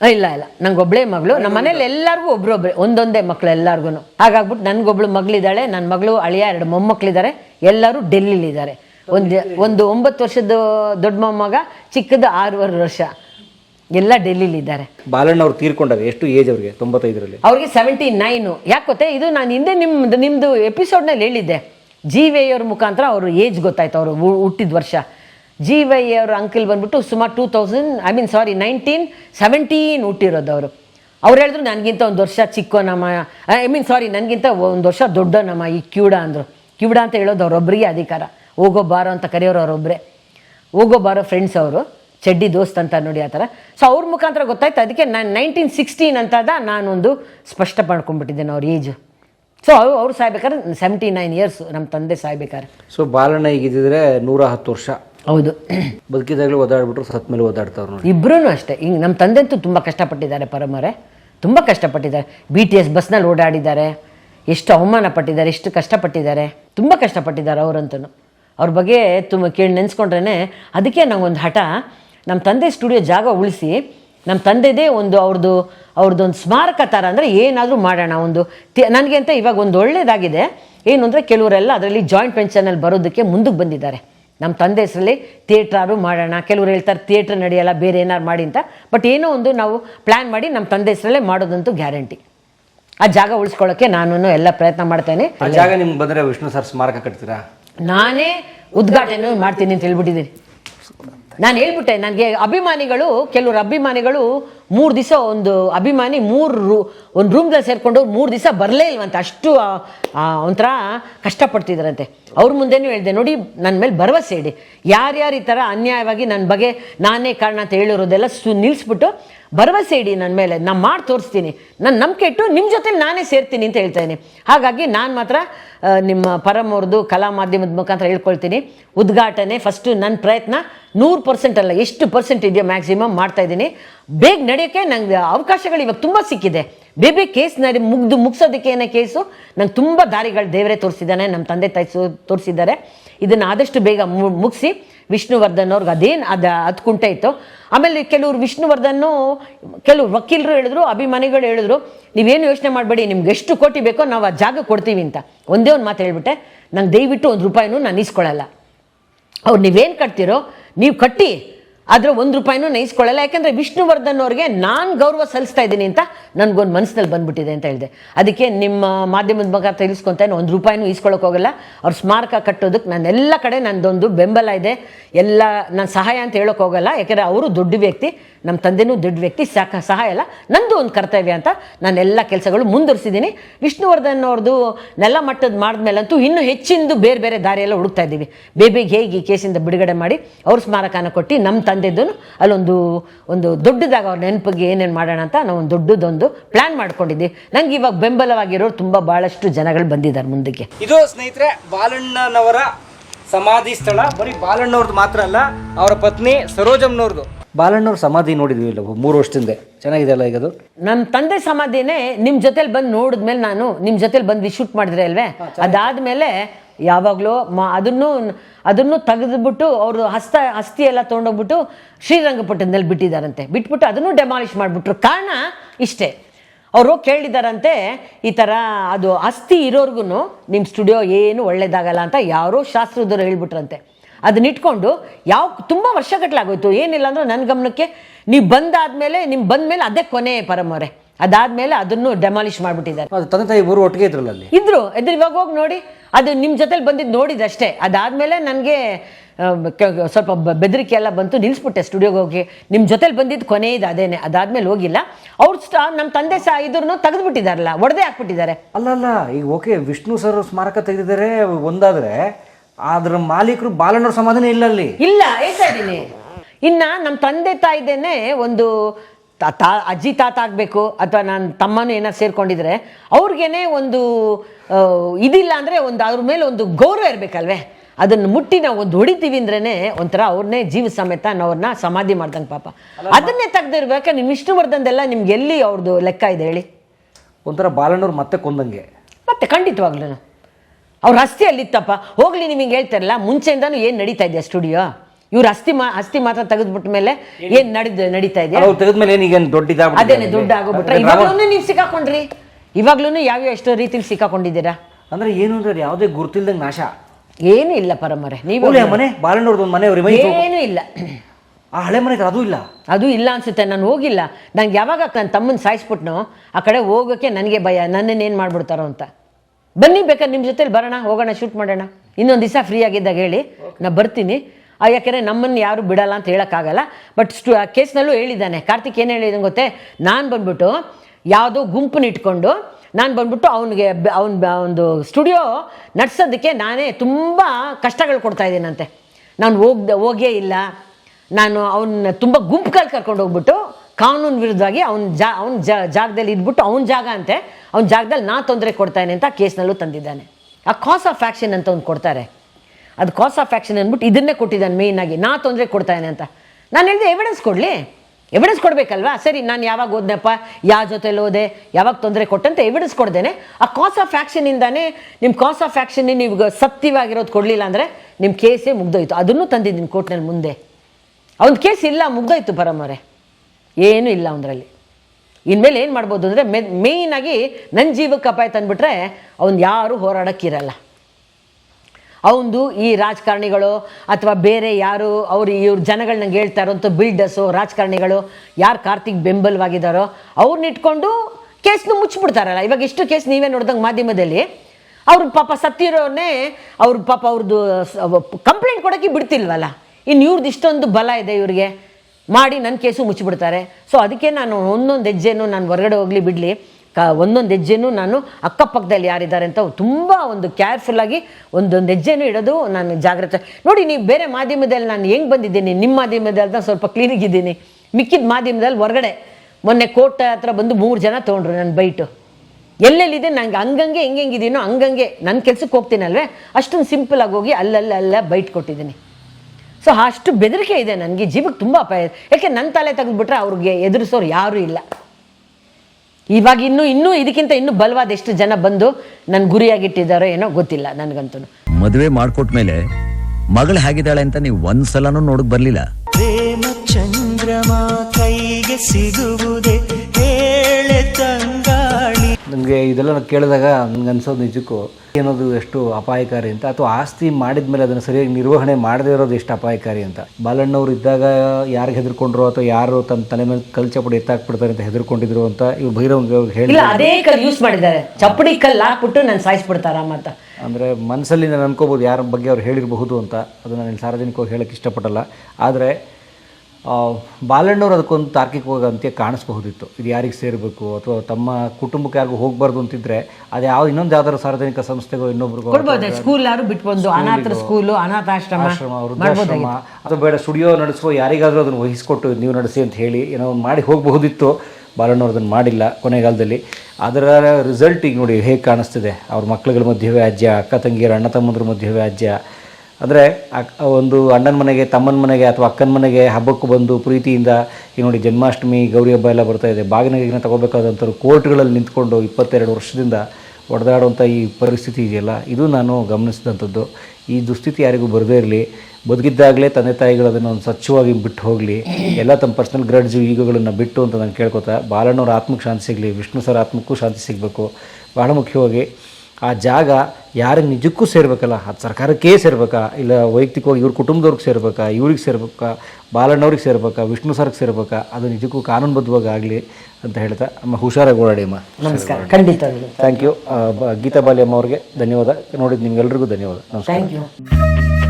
ಇಲ್ಲ ಇಲ್ಲ. ನಂಗೆ ಒಬ್ಬಳೇ ಮಗಳು ನಮ್ಮ ಮನೇಲಿ ಎಲ್ಲರಿಗೂ ಒಬ್ರೊಬ್ರೆ ಒಂದೊಂದೇ ಮಕ್ಕಳು ಎಲ್ಲರಿಗೂ ಹಾಗಾಗ್ಬಿಟ್ಟು ನನಗೊಬ್ಳು ಮಗಳಿದ್ದಾಳೆ ನನ್ನ ಮಗಳು ಅಳಿಯ ಎರಡು ಮೊಮ್ಮಕ್ಕಳಿದ್ದಾರೆ ಎಲ್ಲರೂ ಡೆಲ್ಲಿಲಿದ್ದಾರೆ. ಒಂದು ಒಂದು ಒಂಬತ್ತು ವರ್ಷದ ದೊಡ್ಡ ಮೊಮ್ಮಗ ಚಿಕ್ಕದು ಆರೂವರೆ ವರ್ಷ. ಎಲ್ಲ ಡೆಲ್ಲಿಲಿದ್ದಾರೆ. ಬಾಲಣ್ಣ ಅವ್ರು ತೀರ್ಕೊಂಡಾಗ ಎಷ್ಟು ಏಜ್ ಅವ್ರಿಗೆ? ತೊಂಬತ್ತೈದರಲ್ಲಿ? ಅವ್ರಿಗೆ ಸೆವೆಂಟಿ ನೈನು ಯಾಕೆ ಗೊತ್ತೇ? ಇದು ನಾನು ಹಿಂದೆ ನಿಮ್ದು ನಿಮ್ಮದು ಎಪಿಸೋಡ್ನಲ್ಲಿ ಹೇಳಿದ್ದೆ. ಜಿ ವೇಯವ್ರ ಅವ್ರ ಮುಖಾಂತರ ಅವರು ಏಜ್ ಗೊತ್ತಾಯ್ತು ಅವರು ಹುಟ್ಟಿದ ವರ್ಷ. ಜಿ ವೈ ಅವ್ರ ಅಂಕಲ್ ಬಂದ್ಬಿಟ್ಟು ಸುಮಾರು two thousand I mean sorry nineteen seventeen ಹುಟ್ಟಿರೋದು ಅವರು. ಅವ್ರು ಹೇಳಿದ್ರು, ನನಗಿಂತ ಒಂದು ವರ್ಷ ಚಿಕ್ಕೋನಮ್ಮ ಐ ಮೀನ್ ಸಾರಿ ನನಗಿಂತ ಒಂದು ವರ್ಷ ದೊಡ್ಡನಮ್ಮ ಈ ಕ್ಯೂಡ ಅಂದರು. ಕ್ಯೂಡ ಅಂತ ಹೇಳೋದು ಅವರೊಬ್ಬರಿಗೆ ಅಧಿಕಾರ. ಹೋಗೋ ಬಾರೋ ಅಂತ ಕರೆಯೋರು ಅವರೊಬ್ಬರೇ ಹೋಗೋ ಬಾರೋ ಫ್ರೆಂಡ್ಸ್ ಅವರು, ಚಡ್ಡಿ ದೋಸ್ತ್ ಅಂತ ನೋಡಿ ಆ ಥರ. ಸೊ ಅವ್ರ ಮುಖಾಂತರ ಗೊತ್ತಾಯ್ತು. ಅದಕ್ಕೆ ನಾನು ನೈನ್ಟೀನ್ ಸಿಕ್ಸ್ಟೀನ್ ಅಂತದ ನಾನೊಂದು ಸ್ಪಷ್ಟ ಮಾಡ್ಕೊಂಡ್ಬಿಟ್ಟಿದ್ದೇನೆ ಅವ್ರ ಏಜು ಸೊ ಅವ್ರು ಅವ್ರು ಸಾಯ್ಬೇಕಾದ್ರೆ ಸೆವೆಂಟಿ ನೈನ್ ಇಯರ್ಸ್ ನಮ್ಮ ತಂದೆ ಸಾಯ್ಬೇಕಾದ್ರೆ ಸೊ ಬಾಲಣ್ಣ ಈಗ ಇದ್ದಿದ್ರೆ ನೂರ ಹತ್ತು ವರ್ಷ. ಹೌದು. ಬದುಕಿದಾಗಲೂ ಓದಾಡ್ಬಿಟ್ರು ಸತ್ ಮೇಲೆ ಓದಾಡ್ತಾವ್ರು ನೋಡಿ. ಇಬ್ಬರೂ ಅಷ್ಟೇ. ಹಿಂಗೆ ನಮ್ಮ ತಂದೆ ಅಂತೂ ತುಂಬ ಕಷ್ಟಪಟ್ಟಿದ್ದಾರೆ ಪರಮರೆ. ತುಂಬ ಕಷ್ಟಪಟ್ಟಿದ್ದಾರೆ. ಬಿ ಟಿ ಎಸ್ ಬಸ್ನಲ್ಲಿ ಓಡಾಡಿದ್ದಾರೆ. ಎಷ್ಟು ಅವಮಾನ ಪಟ್ಟಿದ್ದಾರೆ ಎಷ್ಟು ಕಷ್ಟಪಟ್ಟಿದ್ದಾರೆ. ತುಂಬ ಕಷ್ಟಪಟ್ಟಿದ್ದಾರೆ ಅವರಂತೂ ಅವ್ರ ಬಗ್ಗೆ ತುಂಬ ಕೇಳಿ ನೆನೆಸ್ಕೊಂಡ್ರೇ ಅದಕ್ಕೆ ನಂಗೊಂದು ಹಠ. ನಮ್ಮ ತಂದೆ ಸ್ಟುಡಿಯೋ ಜಾಗ ಉಳಿಸಿ ನಮ್ಮ ತಂದೆದೇ ಒಂದು ಅವ್ರದ್ದು ಅವ್ರದ್ದೊಂದು ಸ್ಮಾರಕ ಥರ ಅಂದರೆ ಏನಾದರೂ ಮಾಡೋಣ ಒಂದು ನನಗೆ ಅಂತ ಇವಾಗ ಒಂದು ಒಳ್ಳೆಯದಾಗಿದೆ ಏನು ಅಂದರೆ ಕೆಲವರೆಲ್ಲ ಅದರಲ್ಲಿ ಜಾಯಿಂಟ್ ಪೆನ್ಷನಲ್ಲಿ ಬರೋದಕ್ಕೆ ಮುಂದಕ್ಕೆ ಬಂದಿದ್ದಾರೆ. ನಮ್ಮ ತಂದೆ ಹೆಸರಲ್ಲಿ ಥಿಯೇಟ್ರಾರು ಮಾಡೋಣ. ಕೆಲವರು ಹೇಳ್ತಾರೆ ಥಿಯೇಟ್ರ್ ನಡೆಯಲ್ಲ ಬೇರೆ ಏನಾರು ಮಾಡಿ ಅಂತ. ಬಟ್ ಏನೋ ಒಂದು ನಾವು ಪ್ಲ್ಯಾನ್ ಮಾಡಿ ನಮ್ಮ ತಂದೆ ಹೆಸರಲ್ಲೇ ಮಾಡೋದಂತೂ ಗ್ಯಾರಂಟಿ. ಆ ಜಾಗ ಉಳಿಸ್ಕೊಳ್ಳೋಕ್ಕೆ ನಾನು ಎಲ್ಲ ಪ್ರಯತ್ನ ಮಾಡ್ತೇನೆ. ಆ ಜಾಗ ನಿಮ್ಗೆ ಬಂದರೆ ವಿಷ್ಣು ಸರ್ ಸ್ಮಾರಕ ಕಟ್ತೀರಾ? ನಾನೇ ಉದ್ಘಾಟನೆ ಮಾಡ್ತೀನಿ ಅಂತ ಹೇಳ್ಬಿಟ್ಟಿದ್ದೀನಿ. ನಾನು ಹೇಳ್ಬಿಟ್ಟೆ, ನನಗೆ ಅಭಿಮಾನಿಗಳು, ಕೆಲವರು ಅಭಿಮಾನಿಗಳು ಮೂರು ದಿವಸ ಒಂದು ಅಭಿಮಾನಿ ಮೂರು ರೂ, ಒಂದು ರೂಮ್ದಲ್ಲಿ ಸೇರಿಕೊಂಡು ಮೂರು ದಿವಸ ಬರಲೇ ಇಲ್ವಂತ ಅಷ್ಟು ಒಂಥರ ಕಷ್ಟಪಡ್ತಿದ್ದಾರಂತೆ ಅವ್ರ ಮುಂದೆನೂ ಹೇಳಿದೆ, ನೋಡಿ ನನ್ನ ಮೇಲೆ ಭರವಸೆ ಇಡಿ. ಯಾರ್ಯಾರು ಈ ಥರ ಅನ್ಯಾಯವಾಗಿ ನನ್ನ ಬಗ್ಗೆ ನಾನೇ ಕಾರಣ ಅಂತ ಹೇಳಿರೋದೆಲ್ಲ ಸು ನಿಲ್ಲಿಸ್ಬಿಟ್ಟು ಭರವಸೆ ಇಡಿ ನನ್ನ ಮೇಲೆ, ನಾನು ಮಾಡಿ ತೋರಿಸ್ತೀನಿ. ನಾನು ನಂಬಿಕೆ ಇಟ್ಟು ನಿಮ್ಮ ಜೊತೆ ನಾನೇ ಸೇರ್ತೀನಿ ಅಂತ ಹೇಳ್ತಾಯಿದ್ದೀನಿ. ಹಾಗಾಗಿ ನಾನು ಮಾತ್ರ ನಿಮ್ಮ ಪರಮ್ ಅವ್ರದ್ದು ಕಲಾ ಮಾಧ್ಯಮದ ಮುಖಾಂತರ ಹೇಳ್ಕೊಳ್ತೀನಿ. ಉದ್ಘಾಟನೆ ಫಸ್ಟು ನನ್ನ ಪ್ರಯತ್ನ ನೂರು ಪರ್ಸೆಂಟ್ ಅಲ್ಲ, ಎಷ್ಟು ಪರ್ಸೆಂಟ್ ಇದೆಯೋ ಮ್ಯಾಕ್ಸಿಮಮ್ ಮಾಡ್ತಾ ಇದ್ದೀನಿ ಬೇಗ ನಡೆಯೋಕ್ಕೆ ನಂಗೆ ಅವಕಾಶಗಳು ಇವಾಗ ತುಂಬ ಸಿಕ್ಕಿದೆ. ಬೇಬಿ ಕೇಸ್ ನಡಿ ಮುಗ್ದು ಮುಗಿಸೋದಕ್ಕೆ ಏನೇ ಕೇಸು ನಂಗೆ ತುಂಬ ದಾರಿಗಳು ದೇವರೇ ತೋರಿಸಿದ್ದಾನೆ ನಮ್ಮ ತಂದೆ ತಾಯಿ ತೋರಿಸಿದ್ದಾರೆ. ಇದನ್ನು ಆದಷ್ಟು ಬೇಗ ಮುಗಿಸಿ ವಿಷ್ಣುವರ್ಧನ್ ಅವ್ರಿಗೆ ಅದೇನು ಅದು ಅದು ಕುಂಟೆ ಇತ್ತು. ಆಮೇಲೆ ಕೆಲವರು ವಿಷ್ಣುವರ್ಧನ್ನು ಕೆಲವು ವಕೀಲರು ಹೇಳಿದ್ರು, ಅಭಿಮಾನಿಗಳು ಹೇಳಿದ್ರು, ನೀವೇನು ಯೋಚನೆ ಮಾಡಬೇಡಿ, ನಿಮ್ಗೆ ಎಷ್ಟು ಕೋಟಿ ಬೇಕೋ ನಾವು ಆ ಜಾಗ ಕೊಡ್ತೀವಿ ಅಂತ. ಒಂದೇ ಒಂದು ಮಾತು ಹೇಳ್ಬಿಟ್ಟೆ, ನಂಗೆ ದಯವಿಟ್ಟು ಒಂದು ರೂಪಾಯಿನೂ ನಾನು ಇಸ್ಕೊಳ್ಳಲ್ಲ ಅವ್ರು ನೀವೇನು ಕಟ್ತೀರೋ, ನೀವು ಕಟ್ಟಿ, ಆದರೆ ಒಂದು ರೂಪಾಯಿನೂ ನೈಸ್ಕೊಳ್ಳಲ್ಲ ಯಾಕೆಂದರೆ ವಿಷ್ಣುವರ್ಧನ್ ಅವ್ರಿಗೆ ನಾನು ಗೌರವ ಸಲ್ಲಿಸ್ತಾ ಇದ್ದೀನಿ ಅಂತ ನನಗೊಂದು ಮನಸ್ಸಿನಲ್ಲಿ ಬಂದ್ಬಿಟ್ಟಿದೆ ಅಂತ ಹೇಳಿದೆ. ಅದಕ್ಕೆ ನಿಮ್ಮ ಮಾಧ್ಯಮದ ಮಗ ತಿಳಿಸ್ಕೊಂತಾನೆ ಒಂದು ರೂಪಾಯಿನೂ ಇಸ್ಕೊಳ್ಳೋಕೆ ಹೋಗಲ್ಲ. ಅವ್ರ ಸ್ಮಾರಕ ಕಟ್ಟೋದಕ್ಕೆ ನಾನು ಎಲ್ಲ ಕಡೆ ನಂದೊಂದು ಬೆಂಬಲ ಇದೆ. ಎಲ್ಲ ನಾನು ಸಹಾಯ ಅಂತ ಹೇಳೋಕೆ ಹೋಗಲ್ಲ. ಯಾಕಂದರೆ ಅವರು ದೊಡ್ಡ ವ್ಯಕ್ತಿ ನಮ್ಮ ತಂದೆನೂ ದೊಡ್ಡ ವ್ಯಕ್ತಿ, ಸಾಕ ಸಹಾಯ ಅಲ್ಲ. ನಂದು ಒಂದು ಕರ್ತವ್ಯ ಅಂತ ನಾನು ಎಲ್ಲ ಕೆಲಸಗಳು ಮುಂದುವರಿಸಿದ್ದೀನಿ ವಿಷ್ಣುವರ್ಧನ್ ಅವ್ರದ್ದು ನೆಲ ಮಟ್ಟದ ಮಾಡಿದ್ಮೇಲಂತೂ ಇನ್ನೂ ಹೆಚ್ಚಿಂದು ಬೇರೆ ಬೇರೆ ದಾರಿಯೆಲ್ಲ ಹುಡುಕ್ತಾ ಇದ್ದೀವಿ. ಬೇಬಿಗೆ ಹೇಗೆ ಈ ಕೇಸಿಂದ ಬಿಡುಗಡೆ ಮಾಡಿ ಅವ್ರ ಸ್ಮಾರಕನ ಕೊಟ್ಟು ನಮ್ಮ ತಂದೆದ್ದು ಅಲ್ಲೊಂದು, ಒಂದು ದೊಡ್ಡದಾಗ ಅವ್ರ ನೆನಪಿಗೆ ಏನೇನು ಮಾಡೋಣ ಅಂತ ನಾವು ಒಂದು ದೊಡ್ಡದೊಂದು ಪ್ಲ್ಯಾನ್ ಮಾಡ್ಕೊಂಡಿದ್ದೀವಿ ನಂಗೆ ಇವಾಗ ಬೆಂಬಲವಾಗಿರೋರು ತುಂಬ ಭಾಳಷ್ಟು ಜನಗಳು ಬಂದಿದ್ದಾರೆ ಮುಂದಕ್ಕೆ. ಇದು ಸ್ನೇಹಿತರೆ ಬಾಲಣ್ಣನವರ ಸಮಾಧಿ ಸ್ಥಳ. ಬರೀ ಬಾಲಣ್ಣವ್ರದ್ದು ಮಾತ್ರ ಅಲ್ಲ ಅವರ ಪತ್ನಿ ಸರೋಜಮ್ನವ್ರದ್ದು ಬಾಲಣ್ಣವ್ರ ಸಮಾಧಿ ನೋಡಿದ್ವಿ ಇಲ್ಲ ಮೂರು ವರ್ಷದಿಂದ. ಚೆನ್ನಾಗಿದೆ ಅಲ್ಲ ಈಗ ಅದು ನನ್ನ ತಂದೆ ಸಮಾಧಿನೇ ನಿಮ್ಮ ಜೊತೆಲಿ ಬಂದು ನೋಡಿದ್ಮೇಲೆ ನಾನು ನಿಮ್ಮ ಜೊತೆಲಿ ಬಂದು ಶೂಟ್ ಮಾಡಿದ್ರೆ ಅಲ್ವೇ? ಅದಾದ್ಮೇಲೆ ಯಾವಾಗಲೂ ಮ ಅದನ್ನು ಅದನ್ನು ತೆಗೆದುಬಿಟ್ಟು ಅವರು ಹಸ್ತ ಅಸ್ಥಿ ಎಲ್ಲ ತೊಗೊಂಡೋಗ್ಬಿಟ್ಟು ಶ್ರೀರಂಗಪಟ್ಟಣದಲ್ಲಿ ಬಿಟ್ಟಿದ್ದಾರಂತೆ. ಬಿಟ್ಬಿಟ್ಟು ಅದನ್ನು ಡೆಮಾಲಿಷ್ ಮಾಡಿಬಿಟ್ರು. ಕಾರಣ ಇಷ್ಟೇ. ಅವರು ಕೇಳಿದಾರಂತೆ, ಈ ಥರ ಅದು ಅಸ್ಥಿ ಇರೋರ್ಗು ನಿಮ್ಮ ಸ್ಟುಡಿಯೋ ಏನು ಒಳ್ಳೇದಾಗಲ್ಲ ಅಂತ ಯಾರೋ ಶಾಸ್ತ್ರದವರು ಹೇಳ್ಬಿಟ್ರಂತೆ. ಅದನ್ನ ಇಟ್ಕೊಂಡು ಯಾವ, ತುಂಬ ವರ್ಷಗಟ್ಟಲಾಗೋಯ್ತು ಏನಿಲ್ಲ ಅಂದ್ರೆ ನನ್ನ ಗಮನಕ್ಕೆ ನೀವು ಬಂದಾದ ಮೇಲೆ ನಿಮ್ಮ ಬಂದ ಮೇಲೆ ಅದೇ ಕೊನೆ ಪರಮವ್ರೆ ಅದಾದ್ಮೇಲೆ ಅದನ್ನು ಡೆಮಾಲಿಷ್ ಮಾಡ್ಬಿಟ್ಟಿದ್ದಾರೆ. ಅದು ತಂದೆ ತಾಯಿ ಇಬ್ಬರು ಒಟ್ಟಿಗೆ ಇದ್ರಲ್ಲ ಅಲ್ಲಿ? ಇದ್ರು ಇದ್ರ ಇವಾಗ ಹೋಗಿ ನೋಡಿ ಅದು ನಿಮ್ಮ ಜೊತೆಲಿ ಬಂದಿದ್ದು ನೋಡಿದಷ್ಟೇ. ಅದಾದ್ಮೇಲೆ ನನಗೆ ಸ್ವಲ್ಪ ಬೆದರಿಕೆ ಎಲ್ಲ ಬಂತು ನಿಲ್ಸ್ಬಿಟ್ಟೆ ಸ್ಟುಡಿಯೋಗೆ ಹೋಗಿ. ನಿಮ್ಮ ಜೊತೆಲಿ ಬಂದಿದ್ದು ಕೊನೆಯದು ಅದೇನೆ ಅದಾದ್ಮೇಲೆ ಹೋಗಿಲ್ಲ. ಅವ್ರ ಸ್ಟಾ ನಮ್ಮ ತಂದೆ ಸಹ ಇದ್ರೂ ತೆಗೆದ್ಬಿಟ್ಟಿದಾರಲ್ಲ ಒಡೆದೇ ಹಾಕ್ಬಿಟ್ಟಿದ್ದಾರೆ. ಅಲ್ಲ ಅಲ್ಲ ಈಗ ಓಕೆ ವಿಷ್ಣು ಸರ್ ಸ್ಮಾರಕ ತೆಗೆದಿದ್ದಾರೆ ಒಂದಾದ್ರೆ ಅದ್ರ ಮಾಲೀಕರು ಬಾಲಣ್ಣವ್ರ ಸಮಾಧಾನ ಇಲ್ಲ ಅಲ್ಲಿ. ಇಲ್ಲ ಹೇಳ್ತಾ ಇದ್ದೀನಿ. ಇನ್ನ ನಮ್ಮ ತಂದೆ ತಾಯಿದೇನೆ ಒಂದು ತಾ- ತಾ ಅಜ್ಜಿ ತಾತ ಆಗಬೇಕು ಅಥವಾ ನನ್ನ ತಮ್ಮನೂ ಏನಾರು ಸೇರ್ಕೊಂಡಿದ್ರೆ ಅವ್ರಿಗೇನೆ ಒಂದು ಇದಿಲ್ಲ ಅಂದರೆ ಒಂದು ಅವ್ರ ಮೇಲೆ ಒಂದು ಗೌರವ ಇರಬೇಕಲ್ವೇ? ಅದನ್ನು ಮುಟ್ಟಿ ನಾವು ಒಂದು ಹೊಡಿತೀವಿ ಅಂದ್ರೇ ಒಂಥರ ಅವ್ರನ್ನೇ ಜೀವ ಸಮೇತ ಅವ್ರನ್ನ ಸಮಾಧಿ ಮಾಡ್ದಂಗೆ ಪಾಪ. ಅದನ್ನೇ ತೆಗ್ದಿರ್ಬೇಕಾ? ನಿಮ್ಮ ವಿಷ್ಣುವರ್ಧನ್ದೆಲ್ಲ ನಿಮ್ಗೆ ಎಲ್ಲಿ ಅವ್ರದ್ದು ಲೆಕ್ಕ ಇದೆ ಹೇಳಿ? ಒಂಥರ ಬಾಲಣ್ಣವ್ರು ಮತ್ತೆ ಕೊಂದಂಗೆ. ಮತ್ತೆ ಖಂಡಿತವಾಗ್ಲೂ ಅವ್ರ ಅಸ್ಥಿ ಅಲ್ಲಿತ್ತಪ್ಪ ಹೋಗ್ಲಿ ನಿಮಗೆ ಹೇಳ್ತಾರಲ್ಲ ಮುಂಚೆಯಿಂದನೂ ಏನು ನಡೀತಾ ಇದೆಯಾ ಸ್ಟುಡಿಯೋ ಇವ್ರ ಅಸ್ಥಿ ಮಾ ಅಸ್ಥಿ ಮಾತ್ರ ತೆಗೆದ್ಬಿಟ್ಟ ಮೇಲೆ ಏನ್ ನಡೀದ ನಡೀತಾ ಇದೆ ಅವ್ರು ತೆಗೆದ್ಮೇಲೆ ಏನೀಗ ದೊಡ್ಡ ಅದೇನೆ ದುಡ್ಡು ಆಗೋಗ್ಬಿಟ್ರೆ. ಇವಾಗ್ಲೂ ನೀವು ಸಿಕ್ಕಾಕೊಂಡ್ರಿ. ಇವಾಗ್ಲೂ ಯಾವ್ಯಾವ ಎಷ್ಟೋ ರೀತಿಲಿ ಸಿಕ್ಕಾಕೊಂಡಿದ್ದೀರಾ? ಅಂದ್ರೆ ಏನು ಅಂದ್ರೆ ಅದು ಯಾವುದೇ ಗುರುತಿಲ್ದಂಗೆ ನಾಶ. ಏನೂ ಇಲ್ಲ ಪರಮರೆ ನೀವು ಮನೆ ಬಾಲಣ್ಣವ್ರದ್ದು ಮನೆ ಏನು ಇಲ್ಲ. ಆ ಹಳೆ ಮನೆ ಅದು ಇಲ್ಲ. ಅದು ಇಲ್ಲ ಅನ್ಸುತ್ತೆ ನಾನು ಹೋಗಿಲ್ಲ. ನಂಗೆ ಯಾವಾಗ ನನ್ನ ತಮ್ಮನ ಸಾಯಿಸ್ಬಿಟ್ನೋ ಆ ಕಡೆ ಹೋಗೋಕೆ ನನಗೆ ಭಯ ನನ್ನನ್ನೇನು ಮಾಡ್ಬಿಡ್ತಾರೋ ಅಂತ. ಬನ್ನಿ ಬೇಕಾದ್ರೆ ನಿಮ್ಮ ಜೊತೆಲಿ ಬರೋಣ ಹೋಗೋಣ ಶೂಟ್ ಮಾಡೋಣ. ಇನ್ನೊಂದು ದಿವಸ ಫ್ರೀ ಆಗಿದ್ದಾಗ ಹೇಳಿ ನಾನು ಬರ್ತೀನಿ. ಯಾಕೆಂದ್ರೆ ನಮ್ಮನ್ನು ಯಾರು ಬಿಡಲ್ಲ ಅಂತ ಹೇಳೋಕ್ಕಾಗಲ್ಲ. ಬಟ್ ಸ್ಟು ಕೇಸ್ನಲ್ಲೂ ಹೇಳಿದ್ದಾನೆ. ಕಾರ್ತಿಕ್ ಏನು ಹೇಳಿದಂಗೆ ಗೊತ್ತೇ? ನಾನು ಬಂದ್ಬಿಟ್ಟು ಯಾವುದೋ ಗುಂಪನ್ನ ಇಟ್ಕೊಂಡು ನಾನು ಬಂದ್ಬಿಟ್ಟು ಅವನಿಗೆ ಅವನ ಒಂದು ಸ್ಟುಡಿಯೋ ನಡ್ಸೋದಕ್ಕೆ ನಾನೇ ತುಂಬ ಕಷ್ಟಗಳು ಕೊಡ್ತಾ ಇದ್ದೀನಂತೆ. ನಾನು ಹೋಗ್ದ, ಹೋಗೇ ಇಲ್ಲ. ನಾನು ಅವನ್ನ ತುಂಬ ಗುಂಪುಗಳು ಕರ್ಕೊಂಡು ಹೋಗ್ಬಿಟ್ಟು ಕಾನೂನು ವಿರುದ್ಧವಾಗಿ ಅವ್ನ ಜಾ, ಅವ್ನ ಜಾಗದಲ್ಲಿ ಇದ್ಬಿಟ್ಟು ಅವ್ನ ಜಾಗ ಅಂತೆ. ಅವ್ನ ಜಾಗದಲ್ಲಿ ನಾ ತೊಂದರೆ ಕೊಡ್ತಾನೆ ಅಂತ ಕೇಸ್ನಲ್ಲೂ ತಂದಿದ್ದಾನೆ. ಆ ಕಾಸ್ ಆಫ್ ಆ್ಯಕ್ಷನ್ ಅಂತ ಅವ್ನು ಕೊಡ್ತಾರೆ. ಅದು ಕಾಸ್ ಆಫ್ ಆ್ಯಕ್ಷನ್ ಅಂದ್ಬಿಟ್ಟು ಇದನ್ನೇ ಕೊಟ್ಟಿದ್ದಾನೆ ಮೇಯ್ನಾಗಿ ನಾ ತೊಂದರೆ ಕೊಡ್ತಾನೆ ಅಂತ. ನಾನು ಹೇಳಿದೆ ಎವಿಡೆನ್ಸ್ ಕೊಡಲಿ. ಎವಿಡೆನ್ಸ್ ಕೊಡಬೇಕಲ್ವಾ? ಸರಿ, ನಾನು ಯಾವಾಗ ಓದ್ನಪ್ಪ? ಯಾವ ಜೊತೆಲಿ ಓದೆ? ಯಾವಾಗ ತೊಂದರೆ ಕೊಟ್ಟಂತ ಎವಿಡೆನ್ಸ್ ಕೊಡ್ದೇನೆ. ಆ ಕಾಸ್ ಆಫ್ ಆ್ಯಕ್ಷನಿಂದಾನೇ ನಿಮ್ಮ ಕಾಸ್ ಆಫ್ ಆ್ಯಕ್ಷನ್ ನೀವು ಸತ್ಯವಾಗಿರೋದು ಕೊಡಲಿಲ್ಲ ಅಂದರೆ ನಿಮ್ಮ ಕೇಸೇ ಮುಗ್ದೋಯ್ತು. ಅದನ್ನು ತಂದಿದ್ದೀನಿ ಕೋರ್ಟ್ನಲ್ಲಿ ಮುಂದೆ. ಅವ್ನ ಕೇಸ್ ಇಲ್ಲ, ಮುಗ್ದೋಯ್ತು ಪರಮರೆ ಏನೂ ಇಲ್ಲ ಅವನರಲ್ಲಿ ಇನ್ಮೇಲೆ ಏನು ಮಾಡ್ಬೋದು ಅಂದರೆ ಮೆ ಮೇಯ್ನಾಗಿ ನನ್ನ ಜೀವಕ್ಕೆ ಅಪಾಯ ತಂದುಬಿಟ್ರೆ ಅವ್ನು ಯಾರೂ ಹೋರಾಡೋಕ್ಕಿರಲ್ಲ ಅವಂದು ಈ ರಾಜಕಾರಣಿಗಳು ಅಥವಾ ಬೇರೆ ಯಾರು ಅವರು ಇವ್ರ ಜನಗಳು ನಂಗೆ ಹೇಳ್ತಾ ಇರೋಂಥ ಬಿಲ್ಡರ್ಸು ರಾಜಕಾರಣಿಗಳು, ಯಾರು ಕಾರ್ತಿಕ್ ಬೆಂಬಲವಾಗಿದ್ದಾರೋ ಅವ್ರನ್ನ ಇಟ್ಕೊಂಡು ಕೇಸ್ನು ಮುಚ್ಚಿಬಿಡ್ತಾರಲ್ಲ ಇವಾಗ ಇಷ್ಟು ಕೇಸ್ ನೀವೇ ನೋಡ್ದಂಗೆ ಮಾಧ್ಯಮದಲ್ಲಿ ಅವ್ರ ಪಾಪ ಸತ್ತಿರೋನೇ ಅವ್ರ ಪಾಪ ಅವ್ರದ್ದು ಕಂಪ್ಲೇಂಟ್ ಕೊಡೋಕ್ಕೆ ಬಿಡ್ತಿಲ್ವಲ್ಲ. ಇನ್ನು ಇವ್ರದ್ದು ಇಷ್ಟೊಂದು ಬಲ ಇದೆ ಇವ್ರಿಗೆ. ಮಾಡಿ ನನ್ನ ಕೇಸು ಮುಚ್ಚಿಬಿಡ್ತಾರೆ ಸೊ ಅದಕ್ಕೆ ನಾನು ಒಂದೊಂದು ಹೆಜ್ಜೆನೂ ನಾನು ಹೊರಗಡೆ ಹೋಗಲಿ ಬಿಡಲಿ. ಕ, ಒಂದೊಂದು ಹೆಜ್ಜೆನೂ ನಾನು ಅಕ್ಕಪಕ್ಕದಲ್ಲಿ ಯಾರಿದ್ದಾರೆ ಅಂತ ತುಂಬ ಒಂದು ಕೇರ್ಫುಲ್ಲಾಗಿ ಒಂದೊಂದು ಹೆಜ್ಜೆನೂ ಇಡೋದು ನಾನು ಜಾಗ್ರತೆ. ನೋಡಿ, ನೀವು ಬೇರೆ ಮಾಧ್ಯಮದಲ್ಲಿ ನಾನು ಹೆಂಗೆ ಬಂದಿದ್ದೀನಿ? ನಿಮ್ಮ ಮಾಧ್ಯಮದಲ್ಲಿ ನಾನು ಸ್ವಲ್ಪ ಕ್ಲೀನಿಗಿದ್ದೀನಿ ಮಿಕ್ಕಿದ ಮಾಧ್ಯಮದಲ್ಲಿ ಹೊರಗಡೆ. ಮೊನ್ನೆ ಕೋರ್ಟ್ ಹತ್ರ ಬಂದು ಮೂರು ಜನ ತೊಗೊಂಡ್ರು ನನ್ನ ಬೈಟು ಎಲ್ಲೆಲ್ಲಿದೆ? ನಂಗೆ ಹಂಗಂಗೆ ಹೆಂಗೆ ಹೆಂಗಿದ್ದೀನೋ ಹಂಗಂಗೆ. ನನ್ನ ಕೆಲಸಕ್ಕೆ ಹೋಗ್ತೀನಲ್ವೇ? ಅಷ್ಟೊಂದು ಸಿಂಪಲಾಗಿ ಹೋಗಿ ಅಲ್ಲಲ್ಲ ಅಲ್ಲ ಬೈಟ್ ಕೊಟ್ಟಿದ್ದೀನಿ. ಸೊ ಅಷ್ಟು ಬೆದರಿಕೆ ಇದೆ ನನಗೆ. ಜೀವಕ್ಕೆ ತುಂಬ ಅಪಾಯ. ಯಾಕೆ ನನ್ನ ತಲೆ ತೆಗೆದುಬಿಟ್ರೆ ಅವ್ರಿಗೆ ಎದುರಿಸೋರು ಯಾರೂ ಇಲ್ಲ. ಇವಾಗ ಇನ್ನೂ ಇನ್ನೂ ಇದಕ್ಕಿಂತ ಇನ್ನೂ ಬಲವಾದ ಎಷ್ಟು ಜನ ಬಂದು ನನ್ನ ಗುರಿಯಾಗಿಟ್ಟಿದ್ದಾರೋ ಏನೋ ಗೊತ್ತಿಲ್ಲ ನನಗಂತೂ. ಮದುವೆ ಮಾಡ್ಕೊಟ್ಮೇಲೆ ಮಗಳು ಹೇಗಿದ್ದಾಳೆ ಅಂತ ನೀವು ಒಂದ್ಸಲನೂ ನೋಡಕ್ ಬರ್ಲಿಲ್ಲ. ಪ್ರೇಮ ಚಂದ್ರಮ ಕೈಗೆ ಸಿಗುವುದೇ ಹೇಳೆ ನನಗೆ ಇದೆಲ್ಲ ಕೇಳಿದಾಗ ನನಗೆ ಅನ್ಸೋದು ನಿಜಕ್ಕೂ ಏನೋದು ಎಷ್ಟು ಅಪಾಯಕಾರಿ ಅಂತ ಅಥವಾ ಆಸ್ತಿ ಮಾಡಿದ ಮೇಲೆ ಅದನ್ನು ಸರಿಯಾಗಿ ನಿರ್ವಹಣೆ ಮಾಡದೇ ಇರೋದು ಎಷ್ಟು ಅಪಾಯಕಾರಿ ಅಂತ. ಬಾಲಣ್ಣವ್ರು ಇದ್ದಾಗ ಯಾರಿಗೆ ಹೆದರ್ಕೊಂಡ್ರು ಅಥವಾ ಯಾರು ತನ್ನ ತಲೆ ಮೇಲೆ ಕಲ್ ಚಪ್ಪಡಿ ಎತ್ತಾಕ್ಬಿಡ್ತಾರೆ ಅಂತ ಹೆದರ್ಕೊಂಡಿದ್ರು ಅಂತ ಇವ್ರು ಭೈರವ್ ಹೇಳಿ ಇಲ್ಲ ಅದೇ ಕಲ್ಲು ಯೂಸ್ ಮಾಡಿದ್ದಾರೆ. ಚಪ್ಪಡಿ ಕಲ್ಲು ಹಾಕ್ಬಿಟ್ಟು ನಾನು ಸಾಯಿಸ್ಬಿಡ್ತಾರ ಅಂತ. ಅಂದರೆ ಮನಸ್ಸಲ್ಲಿ ನಾನು ಅನ್ಕೋಬೋದು ಯಾರ ಬಗ್ಗೆ ಅವ್ರು ಹೇಳಿರಬಹುದು ಅಂತ. ಅದನ್ನು ನಾನು ಸಾರ್ವಜನಿಕವಾಗಿ ಹೇಳೋಕ್ಕೆ ಇಷ್ಟಪಡಲ್ಲ. ಆದರೆ ಬಾಲಣ್ಣವ್ರು ಅದಕ್ಕೊಂದು ತಾರ್ಕಿಕವಾಗಿ ಅಂತ್ಯ ಕಾಣಿಸ್ಬಹುದಿತ್ತು. ಇದು ಯಾರಿಗೆ ಸೇರಬೇಕು ಅಥವಾ ತಮ್ಮ ಕುಟುಂಬಕ್ಕೆ ಯಾರಿಗೂ ಹೋಗಬಾರ್ದು ಅಂತಿದ್ರೆ ಅದು ಯಾವ ಇನ್ನೊಂದು ಯಾವ್ದಾದ್ರು ಸಾರ್ವಜನಿಕ ಸಂಸ್ಥೆಗಳು ಇನ್ನೊಬ್ರು ಕೊಡ್ಬೋದು ಸ್ಕೂಲ್ ಯಾರು ಬಿಟ್ಬಂದು ಅನಾಥರ ಸ್ಕೂಲು ಅನಾಥಾಶ್ರಮ ಆಶ್ರಮ ವೃದ್ಧಾಶ್ರಮ ಅಥವಾ ಬೇಡ ಸ್ಟುಡಿಯೋ ನಡೆಸುವ ಯಾರಿಗಾದರೂ ಅದನ್ನು ವಹಿಸಿಕೊಟ್ಟು ನೀವು ನಡೆಸಿ ಅಂತ ಹೇಳಿ ಏನೋ ಒಂದು ಮಾಡಿ ಹೋಗಬಹುದಿತ್ತು. ಬಾಲಣ್ಣವ್ರು ಅದನ್ನು ಮಾಡಿಲ್ಲ ಕೊನೆಗಾಲದಲ್ಲಿ. ಅದರ ರಿಸಲ್ಟ್ ಈಗ ನೋಡಿ ಹೇಗೆ ಕಾಣಿಸ್ತಿದೆ. ಅವ್ರ ಮಕ್ಕಳುಗಳ ಮಧ್ಯವೇ ವ್ಯಾಜ್ಯ ಅಕ್ಕ ತಂಗಿಯರ ಅಣ್ಣ ತಮ್ಮಂದ್ರ ಮಧ್ಯವೇ ವ್ಯಾಜ್ಯ ಅಂದರೆ ಒಂದು ಅಣ್ಣನ ಮನೆಗೆ, ತಮ್ಮನ ಮನೆಗೆ ಅಥವಾ ಅಕ್ಕನ ಮನೆಗೆ ಹಬ್ಬಕ್ಕೂ ಬಂದು ಪ್ರೀತಿಯಿಂದ ಈಗ ನೋಡಿ ಜನ್ಮಾಷ್ಟಮಿ, ಗೌರಿ ಹಬ್ಬ ಎಲ್ಲ ಬರ್ತಾ ಇದೆ. ಬಾಗಿನ ತಗೋಬೇಕಾದಂಥವ್ರು ಕೋರ್ಟ್ಗಳಲ್ಲಿ ನಿಂತ್ಕೊಂಡು ಇಪ್ಪತ್ತೆರಡು ವರ್ಷದಿಂದ ಒಡೆದಾಡುವಂಥ ಈ ಪರಿಸ್ಥಿತಿ ಇದೆಯಲ್ಲ? ಇದು ನಾನು ಗಮನಿಸಿದಂಥದ್ದು. ಈ ದುಸ್ಥಿತಿ ಯಾರಿಗೂ ಬರದೇ ಇರಲಿ. ಬದುಕಿದ್ದಾಗಲೇ ತಂದೆ ತಾಯಿಗಳು ಅದನ್ನು ಒಂದು ಸ್ವಚ್ಛವಾಗಿ ಬಿಟ್ಟು ಹೋಗಲಿ. ಎಲ್ಲ ತಮ್ಮ ಪರ್ಸ್ನಲ್ ಗ್ರಡ್ಜು, ಈಗಗಳನ್ನು ಬಿಟ್ಟು ಅಂತ ನಾನು ಕೇಳ್ಕೊತಾ, ಬಾಲಣ್ಣವ್ರ ಆತ್ಮಕ್ಕೆ ಶಾಂತಿ ಸಿಗಲಿ, ವಿಷ್ಣು ಸರ್ ಆತ್ಮಕ್ಕೂ ಶಾಂತಿ ಸಿಗಬೇಕು. ಬಹಳ ಮುಖ್ಯವಾಗಿ ಆ ಜಾಗ ಯಾರಿಗೆ ನಿಜಕ್ಕೂ ಸೇರ್ಬೇಕಲ್ಲ? ಅದು ಸರ್ಕಾರಕ್ಕೇ ಸೇರ್ಬೇಕಾ? ಇಲ್ಲ ವೈಯಕ್ತಿಕವಾಗಿ ಇವ್ರ ಕುಟುಂಬದವ್ರಿಗೆ ಸೇರ್ಬೇಕಾ? ಇವ್ರಿಗೆ ಸೇರ್ಬೇಕಾ? ಬಾಲಣ್ಣವ್ರಿಗೆ ಸೇರ್ಬೇಕಾ? ವಿಷ್ಣು ಸರ್ಗೆ ಸೇರ್ಬೇಕಾ? ಅದು ನಿಜಕ್ಕೂ ಕಾನೂನುಬದ್ಧವಾಗಿ ಆಗಲಿ ಅಂತ ಹೇಳ್ತಾ ಅಮ್ಮ ಹುಷಾರಾಗಿ ಓಡಾಡಿ ಅಮ್ಮ. ನಮಸ್ಕಾರ. ಖಂಡಿತ ಥ್ಯಾಂಕ್ ಯು ಗೀತಾ ಅಮ್ಮ ಅವ್ರಿಗೆ ಧನ್ಯವಾದ. ನೋಡಿದ ನಿಮ್ಗೆಲ್ರಿಗೂ ಧನ್ಯವಾದ. ನಮಸ್ಕಾರ. Thank you